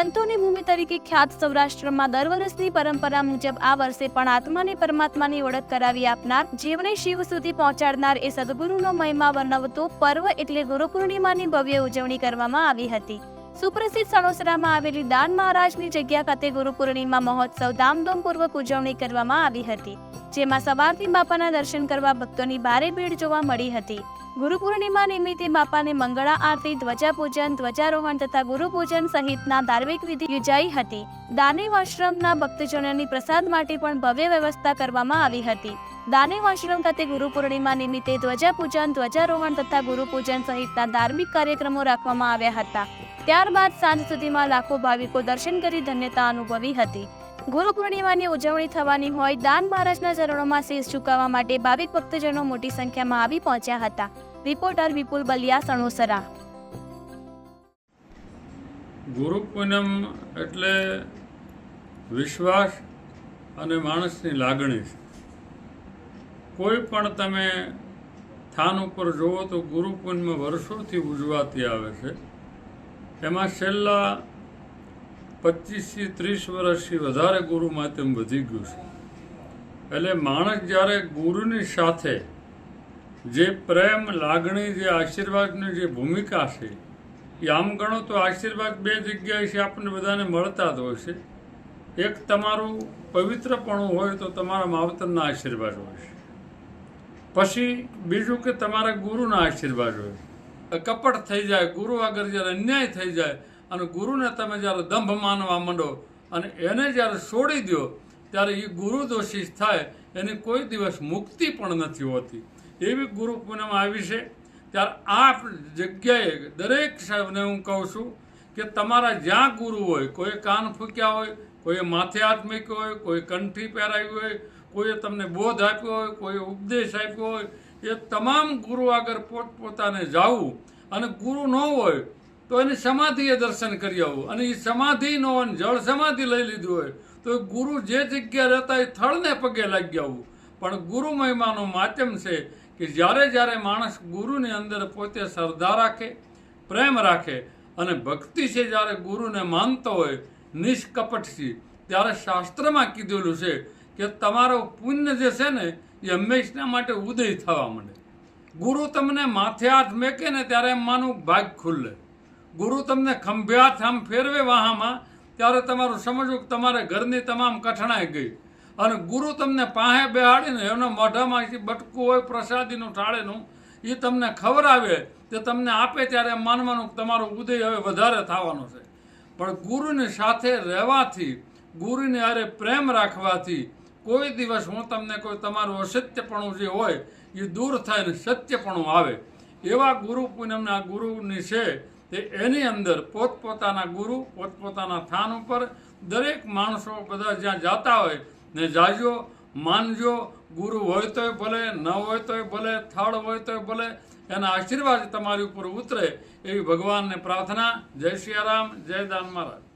સંતોની ભૂમિ તરીકે ખ્યાત સૌરાષ્ટ્રમાં દર વર્ષની પરંપરા મુજબ આ વર્ષે પણ આત્માને પરમાત્માની ઓળખ કરાવી આપનાર, જીવને શિવ સુધી પહોંચાડનાર એ સદગુરુનો મહિમા વર્ણવતો પર્વ એટલે ગુરુ પૂર્ણિમાની ભવ્ય ઉજવણી કરવામાં આવી હતી. સુપ્રસિદ્ધ સણોસરામાં આવેલી દાન મહારાજની જગ્યા ખાતે ગુરુ પૂર્ણિમા મહોત્સવ ધામધૂમપૂર્વક ઉજવણી કરવામાં આવી હતી, જેમાં સવારથી બાપાના દર્શન કરવા ભક્તોની ભારે ભીડ જોવા મળી હતી. ગુરુ પૂર્ણિમા નિમિત્તે બાપાને મંગળા આરતી ધ્વજા પૂજન ધ્વજારોહણ તથા ગુરુ પૂજન સહિતના ધાર્મિક વિધિ યોજાઈ હતી. દાનેવ આશ્રમના ભક્તજનોની પ્રસાદ માટે પણ ભવ્ય વ્યવસ્થા કરવામાં આવી હતી. દાનેવ આશ્રમ ખાતે ગુરુ પૂર્ણિમા નિમિત્તે ધ્વજા પૂજન ધ્વજારોહણ તથા ગુરુ પૂજન સહિતના ધાર્મિક કાર્યક્રમો રાખવામાં આવ્યા હતા. ત્યારબાદ સાંજ સુધીમાં લાખો ભાવિકો દર્શન કરી ધન્યતા અનુભવી હતી. ગુરુ પૂર્ણિમાની ઉજવણી થવાની હોય દાન મહારાજના ચરણોમાં શેષ ઝુકાવવા માટે ભાવિક ભક્તજનો મોટી સંખ્યામાં આવી પહોંચ્યા હતા. રિપોર્ટર વિપુલ બલિયા, સણોસરા. ગુરુ પૂનમ એટલે વિશ્વાસ અને માણસની લાગણી છે. કોઈ પણ તમે સ્થાન ઉપર જુઓ તો ગુરુ પૂનમ વર્ષોથી ઉજવાતી આવે છે. એમાં છેલ્લા પચીસથી ત્રીસ વર્ષથી વધારે ગુરુ માધ્યમ વધી ગયું છે. એટલે માણસ જ્યારે ગુરુની સાથે જે પ્રેમ, લાગણી, જે આશીર્વાદની જે ભૂમિકા છે, એ આમ ગણો તો આશીર્વાદ બે જગ્યાએથી આપણને બધાને મળતા જ હોય છે. એક તમારું પવિત્રપણું હોય તો તમારા માવતરના આશીર્વાદ હોય છે. પછી બીજું કે તમારા ગુરુના આશીર્વાદ હોય કપટ થઈ જાય, ગુરુ આગળ જ્યારે અન્યાય થઈ જાય અને ગુરુને તમે જ્યારે દંભ માનવા માંડો અને એને જ્યારે છોડી દો ત્યારે એ ગુરુ દોષી થાય, એની કોઈ દિવસ મુક્તિ પણ નથી હોતી. એવી ગુરુ પૂનમ આવી છે ત્યારે આ જગ્યાએ દરેક સાહેબને હું કહું છું કે તમારા જ્યાં ગુરુ હોય, કોઈ કાન ફૂક્યા હોય કોઈએ માથે હાથ મૂક્યો હોય, કોઈ કંઠી પહેરાવી હોય, કોઈએ તમને બોધ આપ્યો હોય, કોઈ ઉપદેશ આપ્યો હોય, એ તમામ ગુરુ આગળ પોતપોતાને જાવું અને ગુરુ ન હોય તો એની સમાધિએ દર્શન કરી આવવું અને એ સમાધિ ન હોય જળ સમાધિ લઈ લીધું હોય તો ગુરુ જે જગ્યાએ રહેતા એ થળને પગે લાગી આવવું પણ ગુરુ મહિમાનું માધ્યમ છે કે જ્યારે જ્યારે માણસ ગુરુની અંદર પોતે શ્રદ્ધા રાખે, પ્રેમ રાખે અને ભક્તિ છે જ્યારે ગુરુને માનતો હોય નિષ્કપટથી ત્યારે શાસ્ત્રમાં કીધેલું છે કે તમારો પુણ્ય જે છે ને, એ હંમેશના માટે ઉદય થવા માંડે. ગુરુ તમને માથે હાથ મેકે ને ત્યારે એમ ભાગ ખુલ્લે. ગુરુ તમને ખંભે હાથ આમ ફેરવે વાહામાં, ત્યારે તમારું સમજવું કે તમારે ઘરની તમામ કઠણાઈ ગઈ. અને ગુરુ તમને પાસે બેહાડીને એના મોઢામાંથી બટકું હોય, પ્રસાદીનું ટાળેનું એ તમને ખવડાવે તે તમને આપે ત્યારે માનવાનું તમારો ઉદય હવે વધારે થવાનો છે. પણ ગુરુની સાથે રહેવાથી, ગુરુની હારે પ્રેમ રાખવાથી, કોઈ દિવસ હું તમને કોઈ તમારું અસત્યપણું જે હોય એ દૂર થાય ને સત્યપણું આવે. એવા ગુરુ પૂનમના ગુરુની છે તે એની અંદર પોતપોતાના ગુરુ, પોતપોતાના સ્થાન ઉપર દરેક માણસો બધા જ્યાં જાતા હોય ને જાજો, માનજો, ગુરુ હોય તોય ભલે, ન હોય તોય ભલે, થળ હોય તોય ભલે, એના આશીર્વાદ તમારી ઉપર ઉતરે એવી ભગવાનને પ્રાર્થના. જય સિયારામ જય દાન મહારાજ.